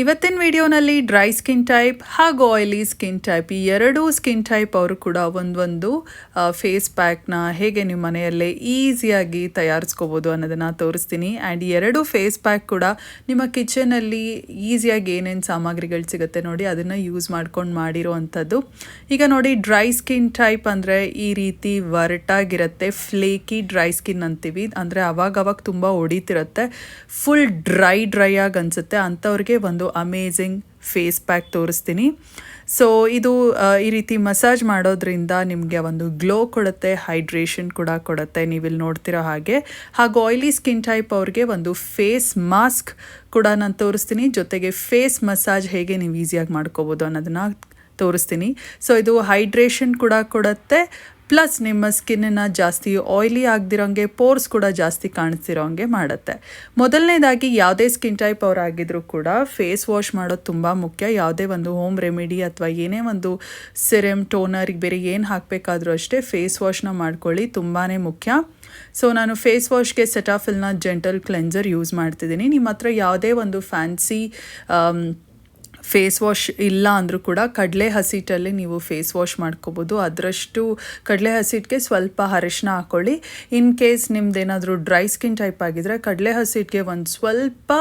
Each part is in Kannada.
ಇವತ್ತಿನ ವಿಡಿಯೋನಲ್ಲಿ ಡ್ರೈ ಸ್ಕಿನ್ ಟೈಪ್ ಹಾಗೂ ಆಯಿಲಿ ಸ್ಕಿನ್ ಟೈಪ್, ಈ ಎರಡೂ ಸ್ಕಿನ್ ಟೈಪ್ ಅವರು ಕೂಡ ಒಂದೊಂದು ಫೇಸ್ ಪ್ಯಾಕ್ನ ಹೇಗೆ ನಿಮ್ಮ ಮನೆಯಲ್ಲೇ ಈಸಿಯಾಗಿ ತಯಾರಿಸ್ಕೋಬೋದು ಅನ್ನೋದನ್ನು ತೋರಿಸ್ತೀನಿ. ಆ್ಯಂಡ್ ಎರಡು ಫೇಸ್ ಪ್ಯಾಕ್ ಕೂಡ ನಿಮ್ಮ ಕಿಚನಲ್ಲಿ ಈಸಿಯಾಗಿ ಏನೇನು ಸಾಮಗ್ರಿಗಳು ಸಿಗುತ್ತೆ ನೋಡಿ ಅದನ್ನು ಯೂಸ್ ಮಾಡ್ಕೊಂಡು ಮಾಡಿರೋ ಅಂಥದ್ದು ಈಗ ನೋಡಿ ಡ್ರೈ ಸ್ಕಿನ್ ಟೈಪ್ ಅಂದರೆ ಈ ರೀತಿ ಒರಟಾಗಿರುತ್ತೆ, ಫ್ಲೇಕಿ ಡ್ರೈ ಸ್ಕಿನ್ ಅಂತೀವಿ. ಅಂದರೆ ಅವಾಗವಾಗ ತುಂಬ ಹೊಡಿತಿರುತ್ತೆ, ಫುಲ್ ಡ್ರೈ ಡ್ರೈ ಆಗಿ ಅನಿಸುತ್ತೆ. ಅಂಥವ್ರಿಗೆ ಒಂದು ಅಮೇಝಿಂಗ್ ಫೇಸ್ ಪ್ಯಾಕ್ ತೋರಿಸ್ತೀನಿ. ಸೊ ಇದು ಈ ರೀತಿ ಮಸಾಜ್ ಮಾಡೋದ್ರಿಂದ ನಿಮಗೆ ಒಂದು ಗ್ಲೋ ಕೊಡುತ್ತೆ, ಹೈಡ್ರೇಷನ್ ಕೂಡ ಕೊಡುತ್ತೆ, ನೀವಿಲ್ಲಿ ನೋಡ್ತಿರೋ ಹಾಗೆ. ಹಾಗೂ ಆಯಿಲಿ ಸ್ಕಿನ್ ಟೈಪ್ ಅವ್ರಿಗೆ ಒಂದು ಫೇಸ್ ಮಾಸ್ಕ್ ಕೂಡ ನಾನು ತೋರಿಸ್ತೀನಿ. ಜೊತೆಗೆ ಫೇಸ್ ಮಸಾಜ್ ಹೇಗೆ ನೀವು ಈಸಿಯಾಗಿ ಮಾಡ್ಕೋಬೋದು ಅನ್ನೋದನ್ನ ತೋರಿಸ್ತೀನಿ. ಸೊ ಇದು ಹೈಡ್ರೇಷನ್ ಕೂಡ ಕೊಡುತ್ತೆ ಪ್ಲಸ್ ನಿಮ್ಮ ಸ್ಕಿನ್ನನ್ನು ಜಾಸ್ತಿ ಆಯ್ಲಿ ಆಗದಿರೋಂಗೆ ಪೋರ್ಸ್ ಕೂಡ ಜಾಸ್ತಿ ಕಾಣಿಸ್ತಿರೋಂಗೆ ಮಾಡುತ್ತೆ. ಮೊದಲನೇದಾಗಿ ಯಾವುದೇ ಸ್ಕಿನ್ ಟೈಪ್ ಅವರಾಗಿದ್ದರೂ ಕೂಡ ಫೇಸ್ ವಾಶ್ ಮಾಡೋದು ತುಂಬ ಮುಖ್ಯ. ಯಾವುದೇ ಒಂದು ಹೋಮ್ ರೆಮಿಡಿ ಅಥವಾ ಏನೇ ಒಂದು ಸಿರಮ್ ಟೋನರ್ ಬೇರೆ ಏನು ಹಾಕಬೇಕಾದ್ರೂ ಅಷ್ಟೇ ಫೇಸ್ ವಾಶ್ನ ಮಾಡ್ಕೊಳ್ಳಿ ತುಂಬಾ ಮುಖ್ಯ. ಸೊ ನಾನು ಫೇಸ್ ವಾಶ್ಗೆ ಸೆಟಾಫಿಲ್ನ ಜೆಂಟಲ್ ಕ್ಲೆನ್ಸರ್ ಯೂಸ್ ಮಾಡ್ತಿದ್ದೀನಿ. ನಿಮ್ಮ ಹತ್ರ ಯಾವುದೇ ಒಂದು ಫ್ಯಾನ್ಸಿ ಫೇಸ್ ವಾಶ್ ಇಲ್ಲ ಅಂದರೂ ಕೂಡ ಕಡಲೆ ಹಸಿಟ್ಟಲ್ಲಿ ನೀವು ಫೇಸ್ ವಾಶ್ ಮಾಡ್ಕೋಬೋದು. ಅದರಷ್ಟು ಕಡಲೆ ಹಸಿಟ್ಟಿಗೆ ಸ್ವಲ್ಪ ಅರಿಶಿನ ಹಾಕ್ಕೊಳ್ಳಿ ಇನ್ ಕೇಸ್ ನಿಮ್ಮದೇನಾದರೂ ಡ್ರೈ ಸ್ಕಿನ್ ಟೈಪ್ ಆಗಿದ್ದರೆ ಕಡಲೆ ಹಸಿಟ್ಟಿಗೆ ಒಂದು ಸ್ವಲ್ಪ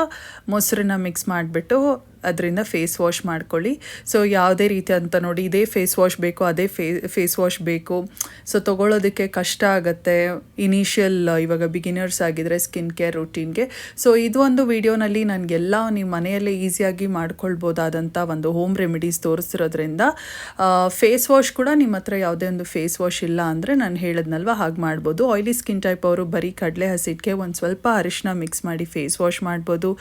ಮೊಸರನ್ನ ಮಿಕ್ಸ್ ಮಾಡಿಬಿಟ್ಟು ಅದರಿಂದ ಫೇಸ್ ವಾಶ್ ಮಾಡ್ಕೊಳ್ಳಿ. ಸೊ ಯಾವುದೇ ರೀತಿ ಅಂತ ನೋಡಿ, ಇದೇ ಫೇಸ್ ವಾಶ್ ಬೇಕು, ಅದೇ ಫೇ ಫೇಸ್ ವಾಶ್ ಬೇಕು. ಸೊ ತೊಗೊಳೋದಕ್ಕೆ ಕಷ್ಟ ಆಗುತ್ತೆ. ಇನಿಷಿಯಲ್ ಇವಾಗ ಬಿಗಿನರ್ಸ್ ಆಗಿದ್ರೆ ಸ್ಕಿನ್ ಕೇರ್ ರುಟೀನ್ಗೆ ಸೊ ಇದು ಒಂದು ವಿಡಿಯೋನಲ್ಲಿ ನನಗೆಲ್ಲ ನಿಮ್ಮ ಮನೆಯಲ್ಲೇ ಈಸಿಯಾಗಿ ಮಾಡ್ಕೊಳ್ಬೋದಾದಂಥ ಒಂದು ಹೋಮ್ ರೆಮಿಡೀಸ್ ತೋರಿಸಿರೋದ್ರಿಂದ ಫೇಸ್ ವಾಶ್ ಕೂಡ ನಿಮ್ಮ ಹತ್ರ ಯಾವುದೇ ಒಂದು ಫೇಸ್ ವಾಶ್ ಇಲ್ಲ ಅಂದರೆ ನಾನು ಹೇಳಿದ್ನಲ್ವ? ಹಾಗೆ ಮಾಡ್ಬೋದು. ಆಯಿಲಿ ಸ್ಕಿನ್ ಟೈಪ್ ಅವರು ಬರೀ ಕಡಲೆ ಹಸಿಟ್ಟಿಗೆ ಒಂದು ಸ್ವಲ್ಪ ಅರಿಶಿನ ಮಿಕ್ಸ್ ಮಾಡಿ ಫೇಸ್ ವಾಶ್ ಮಾಡ್ಬೋದು.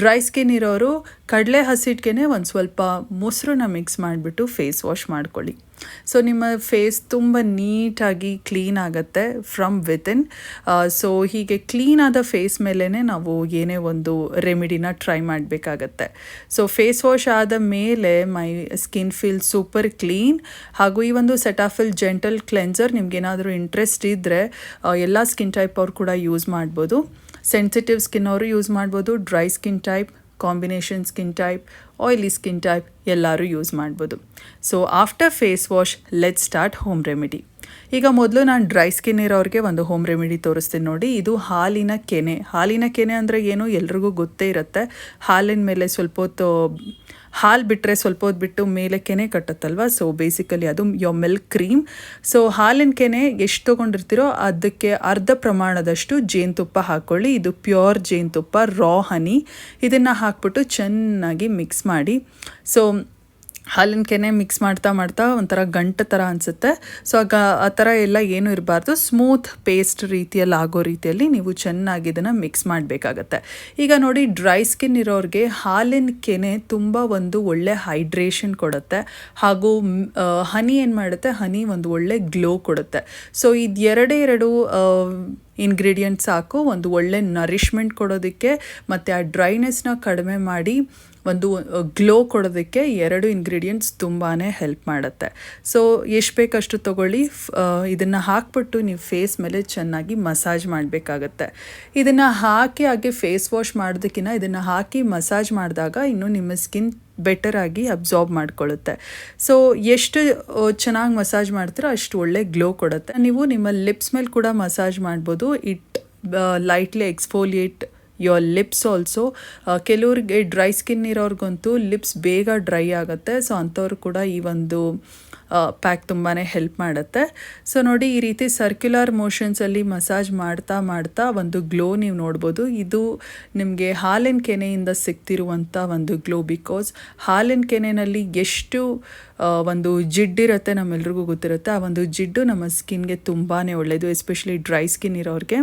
ಡ್ರೈ ಸ್ಕಿನ್ ಇರೋರು ಕಡಲೆ ಹಸಿಟ್ಟಿಗೆ ಒಂದು ಸ್ವಲ್ಪ ಮೊಸರನ್ನ ಮಿಕ್ಸ್ ಮಾಡಿಬಿಟ್ಟು ಫೇಸ್ ವಾಶ್ ಮಾಡ್ಕೊಳ್ಳಿ. ಸೊ ನಿಮ್ಮ ಫೇಸ್ ತುಂಬ ನೀಟಾಗಿ ಕ್ಲೀನ್ ಆಗುತ್ತೆ ಫ್ರಮ್ ವಿತಿನ್ ಸೊ ಹೀಗೆ ಕ್ಲೀನ್ ಆದ ಫೇಸ್ ಮೇಲೇ ನಾವು ಏನೇ ಒಂದು ರೆಮಿಡಿನ ಟ್ರೈ ಮಾಡಬೇಕಾಗತ್ತೆ. ಸೊ ಫೇಸ್ ವಾಶ್ ಆದ ಮೇಲೆ my skin feel super clean ಹಾಗೂ ಈ ಒಂದು ಸೆಟಾಫಿಲ್ ಜೆಂಟಲ್ ಕ್ಲೆನ್ಸರ್ ನಿಮ್ಗೇನಾದರೂ ಇಂಟ್ರೆಸ್ಟ್ ಇದ್ದರೆ ಎಲ್ಲ ಸ್ಕಿನ್ ಟೈಪ್ ಅವ್ರು ಕೂಡ ಯೂಸ್ ಮಾಡ್ಬೋದು. ಸೆನ್ಸಿಟಿವ್ ಸ್ಕಿನ್ ಅವರು ಯೂಸ್ ಮಾಡ್ಬೋದು. Dry skin type combination skin type oily skin type ಎಲ್ಲರೂ ಯೂಸ್ ಮಾಡ್ಬೋದು. So after face wash let start home remedy ಈಗ ಮೊದಲು ನಾನು ಡ್ರೈ ಸ್ಕಿನ್ ಇರೋರಿಗೆ ಒಂದು ಹೋಮ್ ರೆಮಿಡಿ ತೋರಿಸ್ತೀನಿ ನೋಡಿ. ಇದು ಹಾಲಿನ ಕೆನೆ. ಹಾಲಿನ ಕೆನೆ ಅಂದರೆ ಏನು? ಎಲ್ರಿಗೂ ಗೊತ್ತೇ ಇರುತ್ತೆ. ಹಾಲಿನ ಮೇಲೆ ಸ್ವಲ್ಪ ಹೊತ್ತು ಹಾಲು ಬಿಟ್ಟರೆ ಸ್ವಲ್ಪ ಹೊತ್ತು ಬಿಟ್ಟು ಮೇಲೆ ಕೆನೆ ಕಟ್ಟುತ್ತಲ್ವ? ಸೊ ಬೇಸಿಕಲಿ ಅದು ಯೋ ಮಿಲ್ಕ್ ಕ್ರೀಮ್ ಸೊ ಹಾಲಿನ ಕೆನೆ ಎಷ್ಟು ತೊಗೊಂಡಿರ್ತೀರೋ ಅದಕ್ಕೆ ಅರ್ಧ ಪ್ರಮಾಣದಷ್ಟು ಜೇನುತುಪ್ಪ ಹಾಕ್ಕೊಳ್ಳಿ ಇದು ಪ್ಯೂರ್ ಜೇನುತುಪ್ಪ ರಾ ಹನಿ ಇದನ್ನು ಹಾಕ್ಬಿಟ್ಟು ಚೆನ್ನಾಗಿ ಮಿಕ್ಸ್ ಮಾಡಿ. ಸೊ ಹಾಲಿನ ಕೆನೆ ಮಿಕ್ಸ್ ಮಾಡ್ತಾ ಮಾಡ್ತಾ ಒಂಥರ ಗಂಟು ಥರ ಅನಿಸುತ್ತೆ. ಸೊ, ಆಗ ಆ ಥರ ಎಲ್ಲ ಏನೂ ಇರಬಾರ್ದು. ಸ್ಮೂತ್ ಪೇಸ್ಟ್ ರೀತಿಯಲ್ಲಿ ಆಗೋ ರೀತಿಯಲ್ಲಿ ನೀವು ಚೆನ್ನಾಗಿ ಇದನ್ನು ಮಿಕ್ಸ್ ಮಾಡಬೇಕಾಗತ್ತೆ. ಈಗ ನೋಡಿ, ಡ್ರೈ ಸ್ಕಿನ್ ಇರೋರಿಗೆ ಹಾಲಿನ ಕೆನೆ ತುಂಬ ಒಂದು ಒಳ್ಳೆ ಹೈಡ್ರೇಷನ್ ಕೊಡುತ್ತೆ. ಹಾಗೂ ಹನಿ ಏನು ಮಾಡುತ್ತೆ? ಹನಿ ಒಂದು ಒಳ್ಳೆ ಗ್ಲೋ ಕೊಡುತ್ತೆ. ಸೊ, ಇದು ಎರಡೇ ಎರಡು ಇಂಗ್ರೀಡಿಯೆಂಟ್ಸ್ ಸಾಕು, ಒಂದು ಒಳ್ಳೆ ನರಿಷ್ಮೆಂಟ್ ಕೊಡೋದಕ್ಕೆ, ಮತ್ತು ಆ ಡ್ರೈನೆಸ್ನ ಕಡಿಮೆ ಮಾಡಿ ಒಂದು ಗ್ಲೋ ಕೊಡೋದಕ್ಕೆ ಎರಡು ಇಂಗ್ರೀಡಿಯೆಂಟ್ಸ್ ತುಂಬಾ ಹೆಲ್ಪ್ ಮಾಡುತ್ತೆ. ಸೊ ಎಷ್ಟು ಬೇಕಷ್ಟು ತೊಗೊಳ್ಳಿ ಇದನ್ನು ಹಾಕ್ಬಿಟ್ಟು ನೀವು ಫೇಸ್ ಮೇಲೆ ಚೆನ್ನಾಗಿ ಮಸಾಜ್ ಮಾಡಬೇಕಾಗತ್ತೆ. ಇದನ್ನು ಹಾಕಿ ಹಾಗೆ ಫೇಸ್ ವಾಶ್ ಮಾಡೋದಕ್ಕಿಂತ ಇದನ್ನು ಹಾಕಿ ಮಸಾಜ್ ಮಾಡಿದಾಗ ಇನ್ನು ನಿಮ್ಮ ಸ್ಕಿನ್ ಬೆಟರ್ ಆಗಿ ಅಬ್ಸಾರ್ಬ್ ಮಾಡ್ಕೊಳ್ಳುತ್ತೆ. ಸೊ ಎಷ್ಟು ಚೆನ್ನಾಗಿ ಮಸಾಜ್ ಮಾಡ್ತೀರೋ ಅಷ್ಟು ಒಳ್ಳೆ ಗ್ಲೋ ಕೊಡುತ್ತೆ. ನೀವು ನಿಮ್ಮ ಲಿಪ್ಸ್ ಮೇಲೆ ಕೂಡ ಮಸಾಜ್ ಮಾಡ್ಬೋದು. It lightly exfoliate your lips also ಕೆಲವ್ರಿಗೆ ಡ್ರೈ ಸ್ಕಿನ್ ಇರೋರ್ಗಂತೂ ಲಿಪ್ಸ್ ಬೇಗ ಡ್ರೈ ಆಗುತ್ತೆ. ಸೊ ಅಂಥವ್ರು ಕೂಡ ಈ ಒಂದು ಪ್ಯಾಕ್ ತುಂಬಾ ಹೆಲ್ಪ್ ಮಾಡುತ್ತೆ. ಸೊ ನೋಡಿ ಈ ರೀತಿ ಸರ್ಕ್ಯುಲರ್ ಮೋಷನ್ಸಲ್ಲಿ ಮಸಾಜ್ ಮಾಡ್ತಾ ಮಾಡ್ತಾ ಒಂದು ಗ್ಲೋ ನೀವು ನೋಡ್ಬೋದು. ಇದು ನಿಮಗೆ ಹಾಲಿನ ಕೆನೆಯಿಂದ ಸಿಗ್ತಿರುವಂಥ ಒಂದು ಗ್ಲೋ ಬಿಕಾಸ್ ಹಾಲಿನ ಕೆನೆಯಲ್ಲಿ ಎಷ್ಟು ಒಂದು ಜಿಡ್ಡಿರುತ್ತೆ ನಮ್ಮೆಲ್ರಿಗೂ ಗೊತ್ತಿರುತ್ತೆ. ಆ ಒಂದು ಜಿಡ್ಡು ನಮ್ಮ ಸ್ಕಿನ್ಗೆ ತುಂಬಾ ಒಳ್ಳೆಯದು ಎಸ್ಪೆಷಲಿ ಡ್ರೈ ಸ್ಕಿನ್ ಇರೋರಿಗೆ.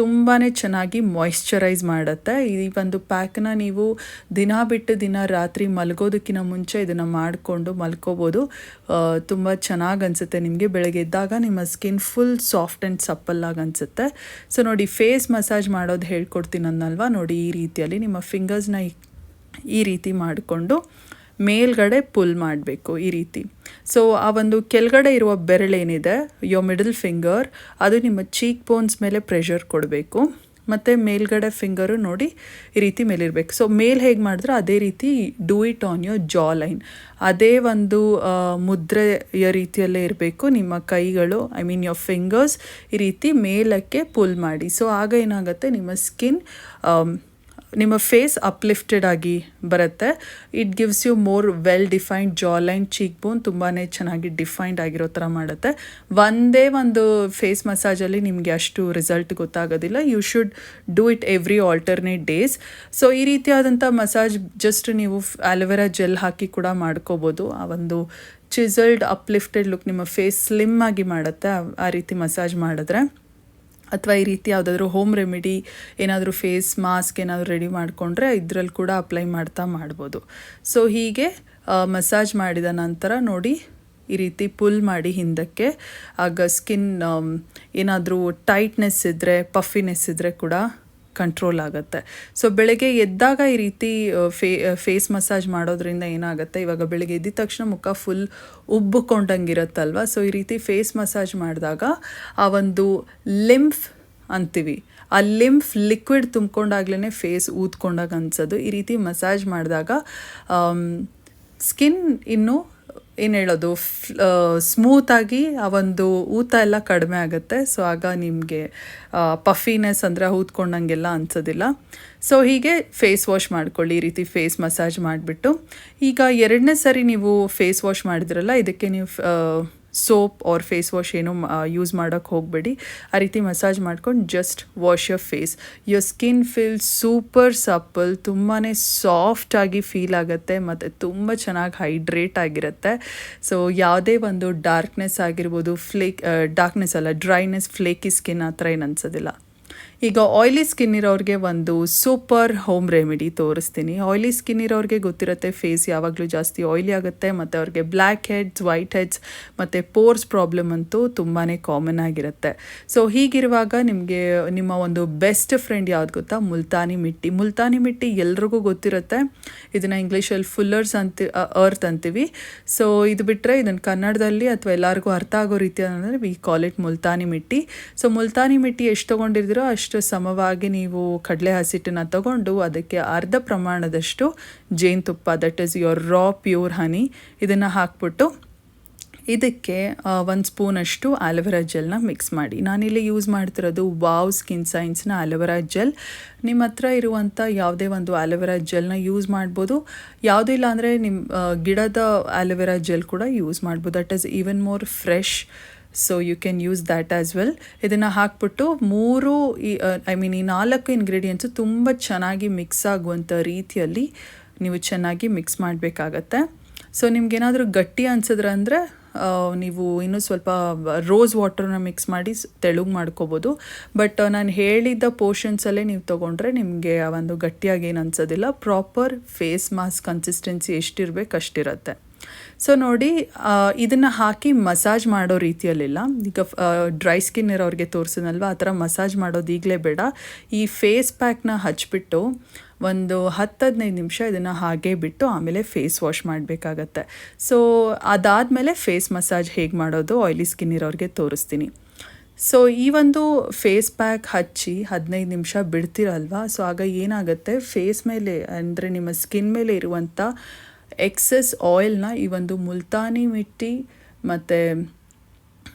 ತುಂಬಾ ಚೆನ್ನಾಗಿ ಮಾಯ್ಶ್ಚರೈಸ್ ಮಾಡುತ್ತೆ. ಈ ಒಂದು ಪ್ಯಾಕ್ನ ನೀವು ದಿನ ಬಿಟ್ಟು ದಿನ ರಾತ್ರಿ ಮಲಗೋದಕ್ಕಿಂತ ಮುಂಚೆ ಇದನ್ನು ಮಾಡಿಕೊಂಡು ಮಲ್ಕೋಬೋದು. ತುಂಬ ಚೆನ್ನಾಗಿ ಅನಿಸುತ್ತೆ ನಿಮಗೆ. ಬೆಳಗ್ಗೆ ಎದ್ದಾಗ ನಿಮ್ಮ ಸ್ಕಿನ್ ಫುಲ್ ಸಾಫ್ಟ್ ಆ್ಯಂಡ್ ಸಪ್ಪಲ್ಲಾಗಿ ಅನಿಸುತ್ತೆ. ಸೊ ನೋಡಿ ಫೇಸ್ ಮಸಾಜ್ ಮಾಡೋದು ಹೇಳ್ಕೊಡ್ತೀನಿ ಅನ್ನಲ್ವಾ ನೋಡಿ, ಈ ರೀತಿಯಲ್ಲಿ ನಿಮ್ಮ ಫಿಂಗರ್ಸ್ನ ಈ ರೀತಿ ಮಾಡಿಕೊಂಡು ಮೇಲ್ಗಡೆ ಪುಲ್ ಮಾಡಬೇಕು ಈ ರೀತಿ. ಸೊ ಆ ಒಂದು ಕೆಳಗಡೆ ಇರುವ ಬೆರಳೇನಿದೆ ಯೋ ಮಿಡಲ್ ಫಿಂಗರ್ ಅದು ನಿಮ್ಮ ಚೀಕ್ ಬೋನ್ಸ್ ಮೇಲೆ ಪ್ರೆಷರ್ ಕೊಡಬೇಕು. ಮತ್ತು ಮೇಲ್ಗಡೆ ಫಿಂಗರು ನೋಡಿ ಈ ರೀತಿ ಮೇಲಿರಬೇಕು. ಸೊ ಮೇಲ್ ಹೇಗೆ ಮಾಡಿದ್ರೆ ಅದೇ ರೀತಿ do it on your jaw line ಅದೇ ಒಂದು ಮುದ್ರೆಯ ರೀತಿಯಲ್ಲೇ ಇರಬೇಕು ನಿಮ್ಮ ಕೈಗಳು ಐ ಮೀನ್ ಯೋರ್ ಫಿಂಗರ್ಸ್ ಈ ರೀತಿ ಮೇಲಕ್ಕೆ ಪುಲ್ ಮಾಡಿ. ಸೊ ಆಗ ಏನಾಗುತ್ತೆ, ನಿಮ್ಮ ಸ್ಕಿನ್ ನಿಮ್ಮ ಫೇಸ್ ಅಪ್ಲಿಫ್ಟೆಡ್ ಆಗಿ ಬರುತ್ತೆ. It gives you more well defined jaw line cheek bone ತುಂಬಾ ಚೆನ್ನಾಗಿ ಡಿಫೈನ್ಡ್ ಆಗಿರೋ ಥರ ಮಾಡುತ್ತೆ. ಒಂದೇ ಒಂದು ಫೇಸ್ ಮಸಾಜಲ್ಲಿ ನಿಮಗೆ ಅಷ್ಟು ರಿಸಲ್ಟ್ ಗೊತ್ತಾಗೋದಿಲ್ಲ. You should do it every alternate days so ಈ ರೀತಿಯಾದಂಥ ಮಸಾಜ್ ಜಸ್ಟ್ ನೀವು ಆಲೋವೆರಾ ಜೆಲ್ ಹಾಕಿ ಕೂಡ ಮಾಡ್ಕೋಬೋದು. ಆ ಒಂದು ಚಿಸಲ್ಡ್ ಅಪ್ಲಿಫ್ಟೆಡ್ ಲುಕ್ ನಿಮ್ಮ ಫೇಸ್ ಸ್ಲಿಮ್ ಆಗಿ ಮಾಡುತ್ತೆ. ಆ- ರೀತಿ ಮಸಾಜ್ ಮಾಡಿದ್ರೆ. ಅಥವಾ ಈ ರೀತಿ ಯಾವುದಾದ್ರೂ ಹೋಮ್ ರೆಮಿಡಿ ಏನಾದರೂ ಫೇಸ್ ಮಾಸ್ಕ್ ಏನಾದರೂ ರೆಡಿ ಮಾಡಿಕೊಂಡ್ರೆ ಇದರಲ್ಲಿ ಕೂಡ ಅಪ್ಲೈ ಮಾಡ್ತಾ ಮಾಡ್ಬೋದು. ಸೊ ಹೀಗೆ ಮಸಾಜ್ ಮಾಡಿದ ನಂತರ ನೋಡಿ ಈ ರೀತಿ ಪುಲ್ ಮಾಡಿ ಹಿಂದಕ್ಕೆ, ಆಗ ಸ್ಕಿನ್ ಏನಾದರೂ ಟೈಟ್ನೆಸ್ ಇದ್ದರೆ ಪಫಿನೆಸ್ ಇದ್ದರೆ ಕೂಡ ಕಂಟ್ರೋಲ್ ಆಗುತ್ತೆ. ಸೊ ಬೆಳಗ್ಗೆ ಎದ್ದಾಗ ಈ ರೀತಿ ಫೇ ಫೇಸ್ ಮಸಾಜ್ ಮಾಡೋದ್ರಿಂದ ಏನಾಗುತ್ತೆ? ಇವಾಗ ಬೆಳಗ್ಗೆ ಎದ್ದ ತಕ್ಷಣ ಮುಖ ಫುಲ್ ಉಬ್ಬಿಕೊಂಡಂಗಿರುತ್ತಲ್ವ? ಸೊ ಈ ರೀತಿ ಫೇಸ್ ಮಸಾಜ್ ಮಾಡಿದಾಗ ಆ ಒಂದು ಲಿಂಫ್ ಅಂತೀವಿ, ಆ ಲಿಂಫ್ ಲಿಕ್ವಿಡ್ ತುಂಬ್ಕೊಂಡಾಗ್ಲೇ ಫೇಸ್ ಊದ್ಕೊಂಡಾಗ ಅನ್ಸೋದು. ಈ ರೀತಿ ಮಸಾಜ್ ಮಾಡಿದಾಗ ಸ್ಕಿನ್ ಇನ್ನು ಏನು ಹೇಳೋದು? ಸ್ಮೂತಾಗಿ ಆ ಒಂದು ಊತ ಎಲ್ಲ ಕಡಿಮೆ ಆಗುತ್ತೆ. ಸೊ ಆಗ ನಿಮಗೆ ಪಫಿನೆಸ್ ಅಂದರೆ ಊದ್ಕೊಂಡಂಗೆಲ್ಲ ಅನ್ಸೋದಿಲ್ಲ. ಸೊ ಹೀಗೆ ಫೇಸ್ ವಾಶ್ ಮಾಡ್ಕೊಳ್ಳಿ, ಈ ರೀತಿ ಫೇಸ್ ಮಸಾಜ್ ಮಾಡಿಬಿಟ್ಟು. ಈಗ ಎರಡನೇ ಸರಿ ನೀವು ಫೇಸ್ ವಾಶ್ ಮಾಡಿದ್ರಲ್ಲ, ಇದಕ್ಕೆ ನೀವು ಸೋಪ್ ಆರ್ ಫೇಸ್ ವಾಶ್ ಏನೋ ಯೂಸ್ ಮಾಡೋಕ್ಕೆ ಹೋಗಬೇಡಿ. ಆ ರೀತಿ ಮಸಾಜ್ ಮಾಡ್ಕೊಂಡು just wash your face your skin feel super supple ತುಂಬಾ ಸಾಫ್ಟಾಗಿ ಫೀಲ್ ಆಗುತ್ತೆ ಮತ್ತು ತುಂಬ ಚೆನ್ನಾಗಿ ಹೈಡ್ರೇಟ್ ಆಗಿರುತ್ತೆ. ಸೊ ಯಾವುದೇ ಒಂದು ಡಾರ್ಕ್ನೆಸ್ ಆಗಿರ್ಬೋದು ಫ್ಲೇಕ್ ಡಾರ್ಕ್ನೆಸ್ ಅಲ್ಲ ಡ್ರೈನೆಸ್ ಫ್ಲೇಕಿ ಸ್ಕಿನ್ ಆ ಥರ ಏನು ಅನ್ಸೋದಿಲ್ಲ. ಈಗ ಆಯ್ಲಿ ಸ್ಕಿನ್ ಇರೋರಿಗೆ ಒಂದು ಸೂಪರ್ ಹೋಮ್ ರೆಮಿಡಿ ತೋರಿಸ್ತೀನಿ. ಆಯ್ಲಿ ಸ್ಕಿನ್ ಇರೋರಿಗೆ ಗೊತ್ತಿರುತ್ತೆ ಫೇಸ್ ಯಾವಾಗಲೂ ಜಾಸ್ತಿ ಆಯ್ಲಿ ಆಗುತ್ತೆ, ಮತ್ತು ಅವ್ರಿಗೆ ಬ್ಲ್ಯಾಕ್ ಹೆಡ್ಸ್ ವೈಟ್ ಹೆಡ್ಸ್ ಮತ್ತು ಪೋರ್ಸ್ ಪ್ರಾಬ್ಲಮ್ ಅಂತೂ ತುಂಬಾ ಕಾಮನ್ ಆಗಿರುತ್ತೆ. ಸೊ ಹೀಗಿರುವಾಗ ನಿಮಗೆ ನಿಮ್ಮ ಒಂದು ಬೆಸ್ಟ್ ಫ್ರೆಂಡ್ ಯಾವ್ದು ಗೊತ್ತಾ? ಮುಲ್ತಾನಿ ಮಿಟ್ಟಿ. ಮುಲ್ತಾನಿ ಮಿಟ್ಟಿ ಎಲ್ರಿಗೂ ಗೊತ್ತಿರುತ್ತೆ. ಇದನ್ನು ಇಂಗ್ಲೀಷಲ್ಲಿ ಫುಲ್ಲರ್ಸ್ ಅಂತ ಅರ್ತ್ ಅಂತೀವಿ. ಸೊ ಇದು ಬಿಟ್ಟರೆ ಇದನ್ನು ಕನ್ನಡದಲ್ಲಿ ಅಥವಾ ಎಲ್ಲರಿಗೂ ಅರ್ಥ ಆಗೋ ರೀತಿ ಅಂದರೆ we call it multani mitti. So multani mitti ಎಷ್ಟು ತೊಗೊಂಡಿದ್ದೀರೋ ಅಷ್ಟು ಸಮವಾಗಿ ನೀವು ಕಡಲೆ ಹಸಿಟ್ಟನ್ನು ತಗೊಂಡು ಅದಕ್ಕೆ ಅರ್ಧ ಪ್ರಮಾಣದಷ್ಟು ಜೇನುತುಪ್ಪ that is your raw pure honey ಇದನ್ನು ಹಾಕ್ಬಿಟ್ಟು ಇದಕ್ಕೆ ಒಂದು ಸ್ಪೂನಷ್ಟು ಆಲೋವೆರಾ ಜೆಲ್ನ ಮಿಕ್ಸ್ ಮಾಡಿ. ನಾನಿಲ್ಲಿ ಯೂಸ್ ಮಾಡ್ತಿರೋದು ವಾವ್ ಸ್ಕಿನ್ ಸೈನ್ಸ್ನ ಆಲೋವೆರಾ ಜೆಲ್. ನಿಮ್ಮ ಹತ್ರ ಇರುವಂಥ ಯಾವುದೇ ಒಂದು ಆಲೋವೆರಾ ಜೆಲ್ನ ಯೂಸ್ ಮಾಡ್ಬೋದು. ಯಾವುದೂ ಇಲ್ಲ ಅಂದರೆ ನಿಮ್ಮ ಗಿಡದ ಆಲೋವೆರಾ ಜೆಲ್ ಕೂಡ ಯೂಸ್ ಮಾಡ್ಬೋದು. That is even more fresh so you can use that as well ಇದನ್ನು ಹಾಕ್ಬಿಟ್ಟು ಮೂರು ಈ ಐ ಮೀನ್ ಈ ನಾಲ್ಕು ಇಂಗ್ರೀಡಿಯೆಂಟ್ಸು ತುಂಬ ಚೆನ್ನಾಗಿ ಮಿಕ್ಸ್ ಆಗುವಂಥ ರೀತಿಯಲ್ಲಿ ನೀವು ಚೆನ್ನಾಗಿ ಮಿಕ್ಸ್ ಮಾಡಬೇಕಾಗತ್ತೆ. ಸೊ ನಿಮ್ಗೇನಾದರೂ ಗಟ್ಟಿ ಅನ್ಸಿದ್ರೆ ಅಂದರೆ ನೀವು ಇನ್ನೂ ಸ್ವಲ್ಪ ರೋಸ್ ವಾಟರ್ನ ಮಿಕ್ಸ್ ಮಾಡಿ ತೆಳುಗ್ ಮಾಡ್ಕೋಬೋದು. ಬಟ್ ನಾನು ಹೇಳಿದ್ದ ಪೋರ್ಷನ್ಸಲ್ಲೇ ನೀವು ತೊಗೊಂಡ್ರೆ ನಿಮಗೆ ಆ ಒಂದು ಗಟ್ಟಿಯಾಗಿ ಏನು ಅನ್ಸೋದಿಲ್ಲ. ಪ್ರಾಪರ್ ಫೇಸ್ ಮಾಸ್ಕ್ ಕನ್ಸಿಸ್ಟೆನ್ಸಿ ಎಷ್ಟಿರಬೇಕು ಅಷ್ಟಿರುತ್ತೆ. ಸೊ ನೋಡಿ ಇದನ್ನು ಹಾಕಿ ಮಸಾಜ್ ಮಾಡೋ ರೀತಿಯಲ್ಲಿಲ್ಲ. ಈಗ ಡ್ರೈ ಸ್ಕಿನ್ ಇರೋರಿಗೆ ತೋರಿಸಿದ್ನಲ್ವ? ಆ ಥರ ಮಸಾಜ್ ಮಾಡೋದು ಈಗಲೇ ಬೇಡ. ಈ ಫೇಸ್ ಪ್ಯಾಕ್ನ ಹಚ್ಚಿಬಿಟ್ಟು ಒಂದು ಹತ್ತು ಹದಿನೈದು ನಿಮಿಷ ಇದನ್ನು ಹಾಗೆ ಬಿಟ್ಟು ಆಮೇಲೆ ಫೇಸ್ ವಾಶ್ ಮಾಡಬೇಕಾಗತ್ತೆ. ಸೊ ಅದಾದಮೇಲೆ ಫೇಸ್ ಮಸಾಜ್ ಹೇಗೆ ಮಾಡೋದು ಆಯ್ಲಿ ಸ್ಕಿನ್ ಇರೋರಿಗೆ ತೋರಿಸ್ತೀನಿ. ಸೊ ಈ ಒಂದು ಫೇಸ್ ಪ್ಯಾಕ್ ಹಚ್ಚಿ ಹದಿನೈದು ನಿಮಿಷ ಬಿಡ್ತೀರಲ್ವಾ? ಸೊ ಆಗ ಏನಾಗುತ್ತೆ? ಫೇಸ್ ಮೇಲೆ, ಅಂದರೆ ನಿಮ್ಮ ಸ್ಕಿನ್ ಮೇಲೆ ಇರುವಂಥ ಎಕ್ಸೆಸ್ ಆಯಿಲ್ನ ಈ ಒಂದು ಮುಲ್ತಾನಿ ಮಿಟ್ಟಿ ಮತ್ತು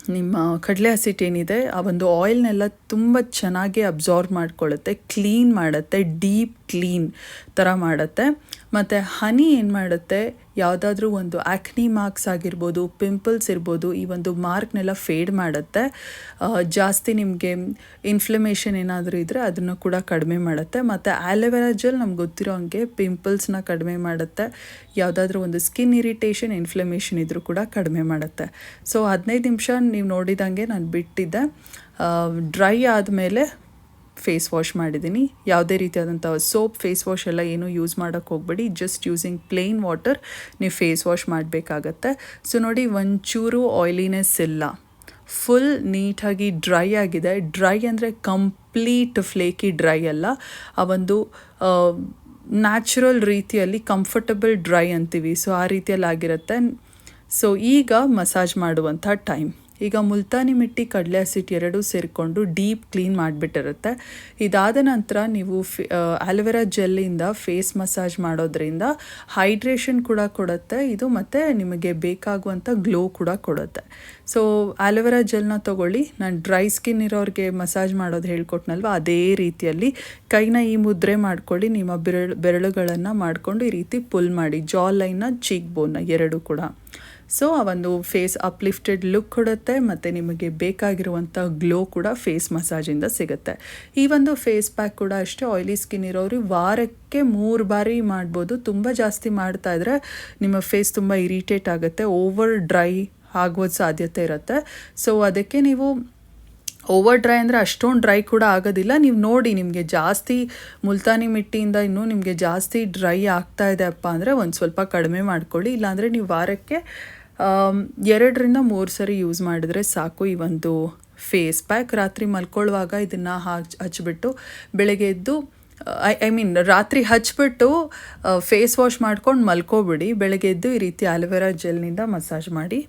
ನಿಮ್ಮ ಕಡಲೆ ಹಸಿಟ್ಟು ಏನಿದೆ, ಆ ಒಂದು ಆಯಿಲ್ನೆಲ್ಲ ತುಂಬ ಚೆನ್ನಾಗಿ ಅಬ್ಸಾರ್ವ್ ಮಾಡ್ಕೊಳ್ಳುತ್ತೆ, ಕ್ಲೀನ್ ಮಾಡುತ್ತೆ, ಡೀಪ್ ಕ್ಲೀನ್ ಥರ ಮಾಡುತ್ತೆ. ಮತ್ತು ಹನಿ ಏನು ಮಾಡುತ್ತೆ? ಯಾವುದಾದ್ರೂ ಒಂದು ಆ್ಯಕ್ನಿ ಮಾರ್ಕ್ಸ್ ಆಗಿರ್ಬೋದು ಪಿಂಪಲ್ಸ್ ಇರ್ಬೋದು, ಈ ಒಂದು ಮಾರ್ಕ್ನೆಲ್ಲ ಫೇಡ್ ಮಾಡುತ್ತೆ. ಜಾಸ್ತಿ ನಿಮಗೆ ಇನ್ಫ್ಲಮೇಷನ್ ಏನಾದರೂ ಇದ್ದರೆ ಅದನ್ನು ಕೂಡ ಕಡಿಮೆ ಮಾಡುತ್ತೆ. ಮತ್ತು ಆಲೋವೆರಾ ಜೆಲ್ ನಮ್ಗೆ ಗೊತ್ತಿರೋ ಹಂಗೆ ಪಿಂಪಲ್ಸ್ನ ಕಡಿಮೆ ಮಾಡುತ್ತೆ. ಯಾವುದಾದ್ರೂ ಒಂದು ಸ್ಕಿನ್ ಇರಿಟೇಷನ್ ಇನ್ಫ್ಲಮೇಷನ್ ಇದ್ದರೂ ಕೂಡ ಕಡಿಮೆ ಮಾಡುತ್ತೆ. ಸೊ ಹದಿನೈದು ನಿಮಿಷ ನೀವು ನೋಡಿದಂಗೆ ನಾನು ಬಿಟ್ಟಿದ್ದೆ. ಡ್ರೈ ಆದಮೇಲೆ ಫೇಸ್ ವಾಶ್ ಮಾಡಿದ್ದೀನಿ. ಯಾವುದೇ ರೀತಿಯಾದಂಥ ಸೋಪ್ ಫೇಸ್ ವಾಶ್ ಎಲ್ಲ ಏನೂ ಯೂಸ್ ಮಾಡೋಕ್ಕೆ ಹೋಗಬೇಡಿ. ಜಸ್ಟ್ ಯೂಸಿಂಗ್ ಪ್ಲೇನ್ ವಾಟರ್ ನೀವು ಫೇಸ್ ವಾಶ್ ಮಾಡಬೇಕಾಗತ್ತೆ. ಸೊ ನೋಡಿ, ಒಂಚೂರು ಆಯ್ಲಿನೆಸ್ ಇಲ್ಲ. ಫುಲ್ ನೀಟಾಗಿ ಡ್ರೈ ಆಗಿದೆ. ಡ್ರೈ ಅಂದರೆ ಕಂಪ್ಲೀಟ್ ಫ್ಲೇಕಿ ಡ್ರೈ ಅಲ್ಲ. ಆ ಒಂದು ನ್ಯಾಚುರಲ್ ರೀತಿಯಲ್ಲಿ ಕಂಫರ್ಟಬಲ್ ಡ್ರೈ ಅಂತೀವಿ. ಸೊ ಆ ರೀತಿಯಲ್ಲಿ ಆಗಿರುತ್ತೆ. ಸೊ ಈಗ ಮಸಾಜ್ ಮಾಡುವಂಥ ಟೈಮ್ ಈಗ ಮುಲ್ತಾನಿ ಮಿಟ್ಟಿ ಕಡಲೆ ಹಸಿಟ್ಟು ಎರಡೂ ಸೇರಿಕೊಂಡು ಡೀಪ್ ಕ್ಲೀನ್ ಮಾಡಿಬಿಟ್ಟಿರುತ್ತೆ. ಇದಾದ ನಂತರ ನೀವು ಫೇ ಆಲೋವೆರಾ ಜೆಲ್ಲಿಂದ ಫೇಸ್ ಮಸಾಜ್ ಮಾಡೋದ್ರಿಂದ ಹೈಡ್ರೇಷನ್ ಕೂಡ ಕೊಡುತ್ತೆ. ಇದು ಮತ್ತು ನಿಮಗೆ ಬೇಕಾಗುವಂಥ ಗ್ಲೋ ಕೂಡ ಕೊಡುತ್ತೆ. ಸೊ, ಆಲೋವೆರಾ ಜೆಲ್ನ ತೊಗೊಳ್ಳಿ. ನಾನು ಡ್ರೈ ಸ್ಕಿನ್ ಇರೋರಿಗೆ ಮಸಾಜ್ ಮಾಡೋದು ಹೇಳ್ಕೊಟ್ನಲ್ವ? ಅದೇ ರೀತಿಯಲ್ಲಿ ಕೈನ ಈ ಮುದ್ರೆ ಮಾಡ್ಕೊಳ್ಳಿ. ನಿಮ್ಮ ಬೆರಳು, ಬೆರಳುಗಳನ್ನು ಮಾಡಿಕೊಂಡು ಈ ರೀತಿ ಪುಲ್ ಮಾಡಿ. ಜಾ ಲೈನ್ನ ಚೀಕ್ ಬೋನ್ನ ಎರಡು ಕೂಡ. ಸೊ ಆ ಒಂದು ಫೇಸ್ ಅಪ್ಲಿಫ್ಟೆಡ್ ಲುಕ್ ಕೊಡುತ್ತೆ ಮತ್ತು ನಿಮಗೆ ಬೇಕಾಗಿರುವಂಥ ಗ್ಲೋ ಕೂಡ ಫೇಸ್ ಮಸಾಜಿಂದ ಸಿಗುತ್ತೆ. ಈ ಒಂದು ಫೇಸ್ ಪ್ಯಾಕ್ ಕೂಡ ಅಷ್ಟೇ ಆಯ್ಲಿ ಸ್ಕಿನ್ ಇರೋರು ವಾರಕ್ಕೆ ಮೂರು ಬಾರಿ ಮಾಡ್ಬೋದು. ತುಂಬ ಜಾಸ್ತಿ ಮಾಡ್ತಾ ಇದ್ರೆ ನಿಮ್ಮ ಫೇಸ್ ತುಂಬ ಇರಿಟೇಟ್ ಆಗುತ್ತೆ ಓವರ್ ಡ್ರೈ ಆಗುವ ಸಾಧ್ಯತೆ ಇರುತ್ತೆ. ಸೊ ಅದಕ್ಕೆ ನೀವು ಓವರ್ ಡ್ರೈ ಅಂದರೆ ಅಷ್ಟೊಂದು ಡ್ರೈ ಕೂಡ ಆಗೋದಿಲ್ಲ. ನೀವು ನೋಡಿ ನಿಮಗೆ ಜಾಸ್ತಿ ಮುಲ್ತಾನಿ ಮಿಟ್ಟಿಯಿಂದ ಇನ್ನೂ ನಿಮಗೆ ಜಾಸ್ತಿ ಡ್ರೈ ಆಗ್ತಾ ಇದೆ ಅಪ್ಪ ಅಂದರೆ ಒಂದು ಸ್ವಲ್ಪ ಕಡಿಮೆ ಮಾಡ್ಕೊಳ್ಳಿ. ಇಲ್ಲಾಂದರೆ ನೀವು ವಾರಕ್ಕೆ ಎರಡರಿಂದ ಮೂರು ಸರಿ ಯೂಸ್ ಮಾಡಿದ್ರೆ ಸಾಕು ಈ ಒಂದು ಫೇಸ್ ಪ್ಯಾಕ್. ರಾತ್ರಿ ಮಲ್ಕೊಳ್ಳುವಾಗ ಇದನ್ನು ಹಚ್ ಹಚ್ಚಿಬಿಟ್ಟು ಬೆಳಗ್ಗೆ ಎದ್ದು, ಐ ಐ ಮೀನ್ ರಾತ್ರಿ ಹಚ್ಬಿಟ್ಟು ಫೇಸ್ ವಾಶ್ ಮಾಡ್ಕೊಂಡು ಮಲ್ಕೋಬಿಡಿ. ಬೆಳಗ್ಗೆ ಎದ್ದು ಈ ರೀತಿ ಆಲೋವೆರಾ ಜೆಲ್ನಿಂದ ಮಸಾಜ್ ಮಾಡಿ.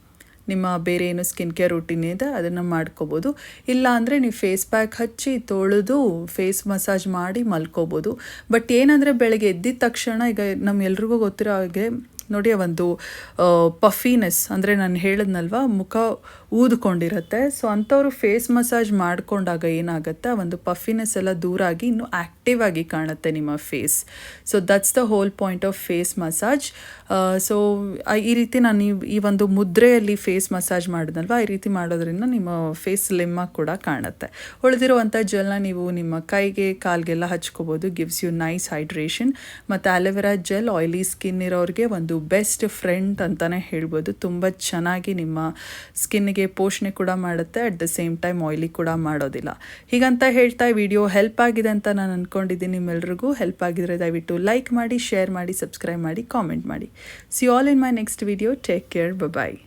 ನಿಮ್ಮ ಬೇರೆ ಏನು ಸ್ಕಿನ್ ಕೇರ್ ರುಟೀನ್ ಇದೆ ಅದನ್ನು ಮಾಡ್ಕೋಬೋದು. ಇಲ್ಲ ಅಂದರೆ ನೀವು ಫೇಸ್ ಪ್ಯಾಕ್ ಹಚ್ಚಿ ತೊಳೆದು ಫೇಸ್ ಮಸಾಜ್ ಮಾಡಿ ಮಲ್ಕೋಬೋದು. ಬಟ್ ಏನಂದರೆ ಬೆಳಗ್ಗೆ ಎದ್ದಿದ ತಕ್ಷಣ ಈಗ ನಮ್ಮೆಲ್ರಿಗೂ ಗೊತ್ತಿರೋ ಹಾಗೆ ನೋಡಿ ಒಂದು ಪಫಿನೆಸ್ ಅಂದರೆ ನಾನು ಹೇಳಿದ್ನಲ್ವ, ಮುಖ ಊದ್ಕೊಂಡಿರುತ್ತೆ. ಸೊ ಅಂಥವ್ರು ಫೇಸ್ ಮಸಾಜ್ ಮಾಡಿಕೊಂಡಾಗ ಏನಾಗುತ್ತೆ ಒಂದು ಪಫಿನೆಸ್ ಎಲ್ಲ ದೂರ ಆಗಿ ಇನ್ನೂ ಆ್ಯಕ್ಟಿವ್ ಆಗಿ ಕಾಣುತ್ತೆ ನಿಮ್ಮ face so that's the whole point of face massage so ಈ ರೀತಿ ನಾನು ಈ ಒಂದು ಮುದ್ರೆಯಲ್ಲಿ ಫೇಸ್ ಮಸಾಜ್ ಮಾಡಿದ್ನಲ್ವ ಈ ರೀತಿ ಮಾಡೋದ್ರಿಂದ ನಿಮ್ಮ ಫೇಸ್ ಸ್ಲಿಮ್ಮಾಗಿ ಕೂಡ ಕಾಣುತ್ತೆ. ಉಳಿದಿರುವಂಥ ಜೆಲ್ನ ನೀವು ನಿಮ್ಮ ಕೈಗೆ, ಕಾಲ್ಗೆಲ್ಲ ಹಚ್ಕೋಬೋದು ಗಿವ್ಸ್ ಯು ನೈಸ್ ಹೈಡ್ರೇಷನ್ ಮತ್ತು aloe vera gel oily skin ಇರೋರಿಗೆ ಒಂದು ಬೆಸ್ಟ್ ಫ್ರೆಂಡ್ ಅಂತಲೇ ಹೇಳ್ಬೋದು. ತುಂಬ ಚೆನ್ನಾಗಿ ನಿಮ್ಮ ಸ್ಕಿನ್ಗೆ ಪೋಷಣೆ ಕೂಡ ಮಾಡುತ್ತೆ, at the same time oily ಕೂಡ ಮಾಡೋದಿಲ್ಲ. ಹೀಗಂತ ಹೇಳ್ತಾ ವಿಡಿಯೋ ಹೆಲ್ಪ್ ಆಗಿದೆ ಅಂತ ನಾನು ಅಂದ್ಕೊಂಡಿದ್ದೀನಿ ನಿಮ್ಮೆಲ್ರಿಗೂ. ಹೆಲ್ಪ್ ಆಗಿದ್ರೆ ದಯವಿಟ್ಟು ಲೈಕ್ ಮಾಡಿ, ಶೇರ್ ಮಾಡಿ, ಸಬ್ಸ್ಕ್ರೈಬ್ ಮಾಡಿ, ಕಾಮೆಂಟ್ ಮಾಡಿ. See all in my next video take care bye